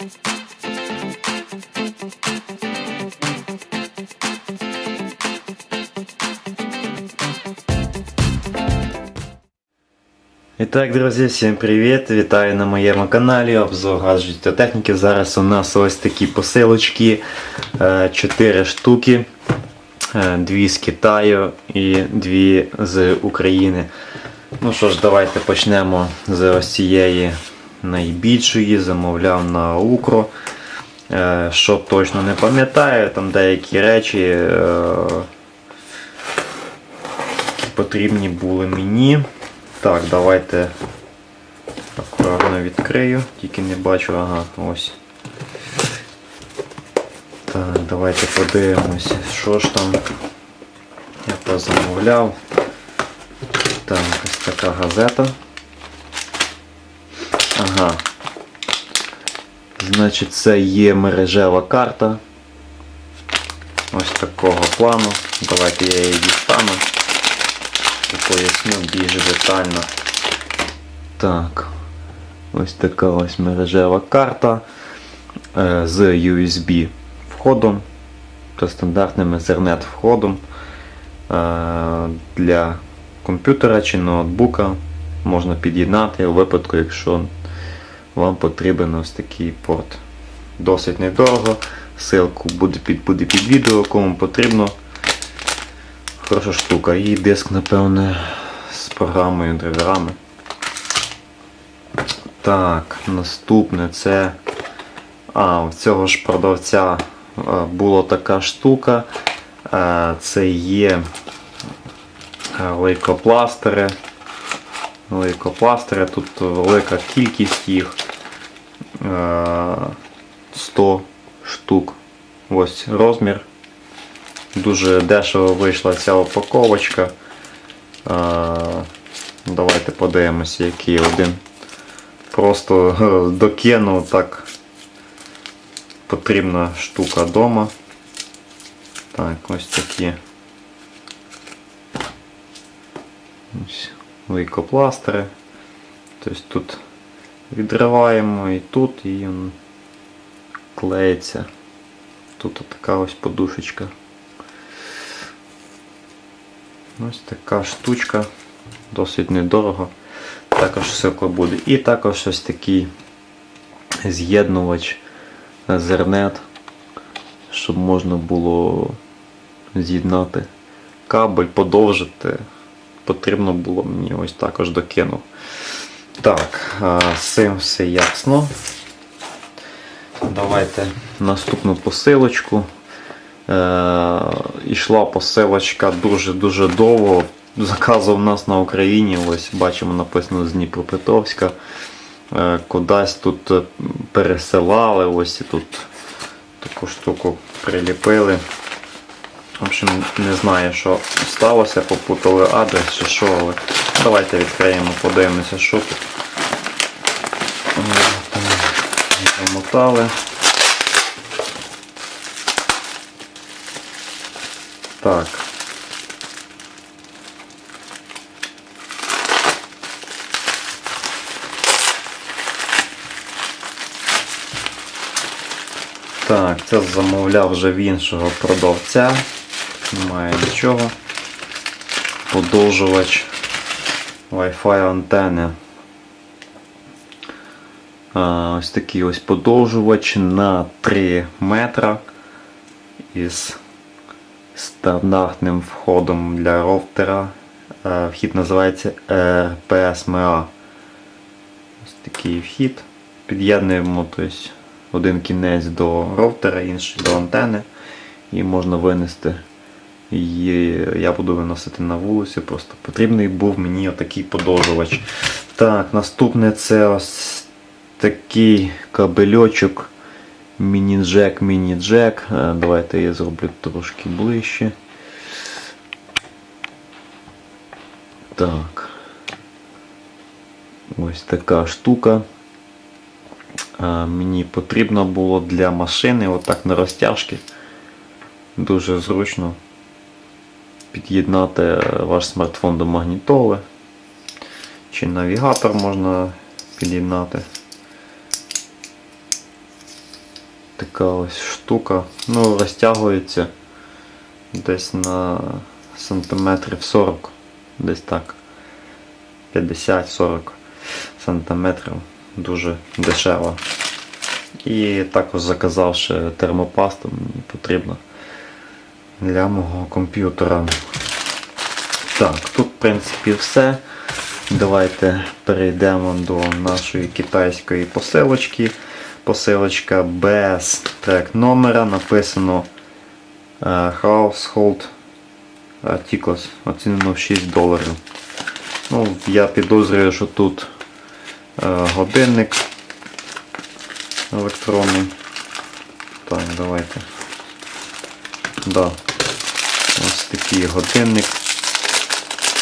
І так, друзі, всім привіт! Вітаю на моєму каналі обзор гаджетів техніки. Зараз у нас ось такі посилочки, 4 штуки, 2 з Китаю і 2 з України. Ну що ж, давайте почнемо з ось цієї найбільшої, замовляв на Укро. Е, Що точно не пам'ятаю, там деякі речі е, потрібні були мені. Так, давайте акуратно відкрию, тільки не бачу, ага, ось. Так, давайте подивимось, що ж там я позамовляв. Так, ось така газета. Ага. Значить, це є мережева карта. Ось такого плану. Давайте я її дістану і поясню більш детально. Так, ось така ось мережева карта е, з USB входом та стандартним Ethernet входом е, для комп'ютера чи ноутбука можна під'єднати у випадку, якщо вам потрібен ось такий порт. Досить недорого. Ссылку буде під, буде під відео, кому потрібно. Хороша штука. І диск, напевне, з програмою, драйверами. Так, наступне це. А, в цього ж продавця е, була така штука. Е, Це є е, лейкопластери. Лейкопластери, тут велика кількість їх. Е, 100 штук. Ось розмір. Дуже дешево вийшла ця упаковочка. Давайте подивимося, який один. Просто е, докинув так. Потрібна штука вдома. Так, ось такі. Ось лейкопластери. Тобто тут відриваємо і тут, і він клеїться. Тут така ось подушечка. Ось така штучка, досить недорого. Також ссылка буде. І також ось такий з'єднувач Ethernet, щоб можна було з'єднати кабель, подовжити. Потрібно було мені ось також докинув. Так, з цим все ясно. Давайте наступну посилочку. Е, Ішла посилочка дуже-дуже довго. Заказу в нас на Україні, ось бачимо написано з Дніпропетровська. Е, Кудись тут е, пересилали, ось і тут таку штуку приліпили. В общем, не знаю, що сталося, попутали адрес чи що, але давайте відкриємо, подивимося, що тут. Замотали. Так. Так, це замовляв вже в іншого продавця. Немає нічого. Подовжувач Wi-Fi антени. Ось такий ось подовжувач на 3 метра із стандартним входом для роутера. Е, Вхід називається RPSMA. Ось такий вхід. Під'єднуємо один кінець до роутера, інший до антени. І можна винести. І я буду виносити на вулицю, просто потрібний був мені отакий подовжувач. Так, наступне це ось такий кабельочок. Міні-джек, міні-джек. Е, Давайте я зроблю трошки ближче. Так. Ось така штука. Е, Мені потрібно було для машини, отак на розтяжки. Дуже зручно під'єднати ваш смартфон до магнітоли. Чи навігатор можна під'єднати. така ось штука. Ну, розтягується десь на сантиметрів 40. Десь так. 50-40 сантиметрів. Дуже дешево. І також заказав ще термопасту, мені потрібно для мого комп'ютера. Так, тут в принципі все. Давайте перейдемо до нашої китайської посилочки. Посилочка без трек номера. Написано е, Household Articles. Оцінено в 6 доларів. Ну, я підозрюю, що тут е, годинник електронний. Так, давайте. Да. Ось такий годинник.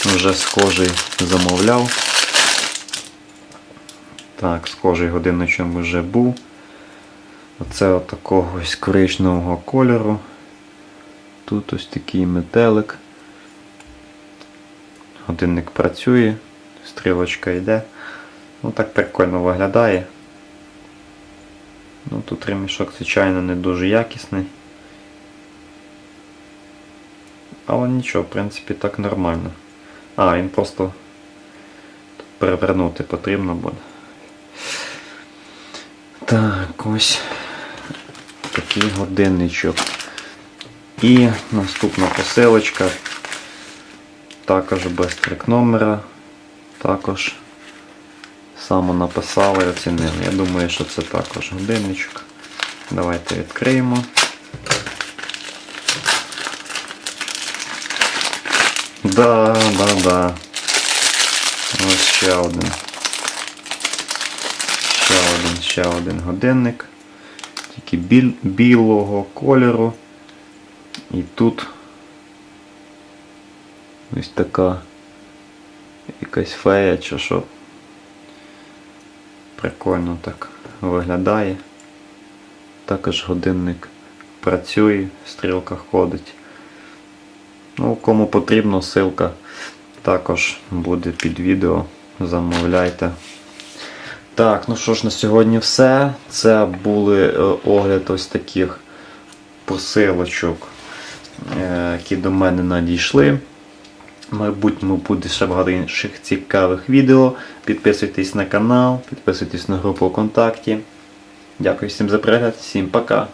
Вже схожий замовляв. Так, схожий годинничок вже був. Оце от такого коричневого кольору. Тут ось такий метелик. Годинник працює, стрілочка йде. Ну так прикольно виглядає. Ну тут ремішок, звичайно, не дуже якісний. Але нічого, в принципі, так нормально. А, він просто перевернути потрібно буде. Так, ось такий годинничок. І наступна посилочка. Також без трек номера. Також само написали і оцінили. Я думаю, що це також годинничок. Давайте відкриємо. Да, да, да. Ось ще один. Ще один, ще один годинник. Тільки біль, білого кольору. І тут ось така якась фея чи що. Прикольно так виглядає. Також годинник працює, стрілка ходить. Ну, кому потрібно, ссылка також буде під відео. Замовляйте. Так, ну що ж, на сьогодні все. Це були е, огляд ось таких посилочок, е, які до мене надійшли. В майбутньому буде ще багато інших цікавих відео. Підписуйтесь на канал, підписуйтесь на групу ВКонтакті. Дякую всім за перегляд, всім пока!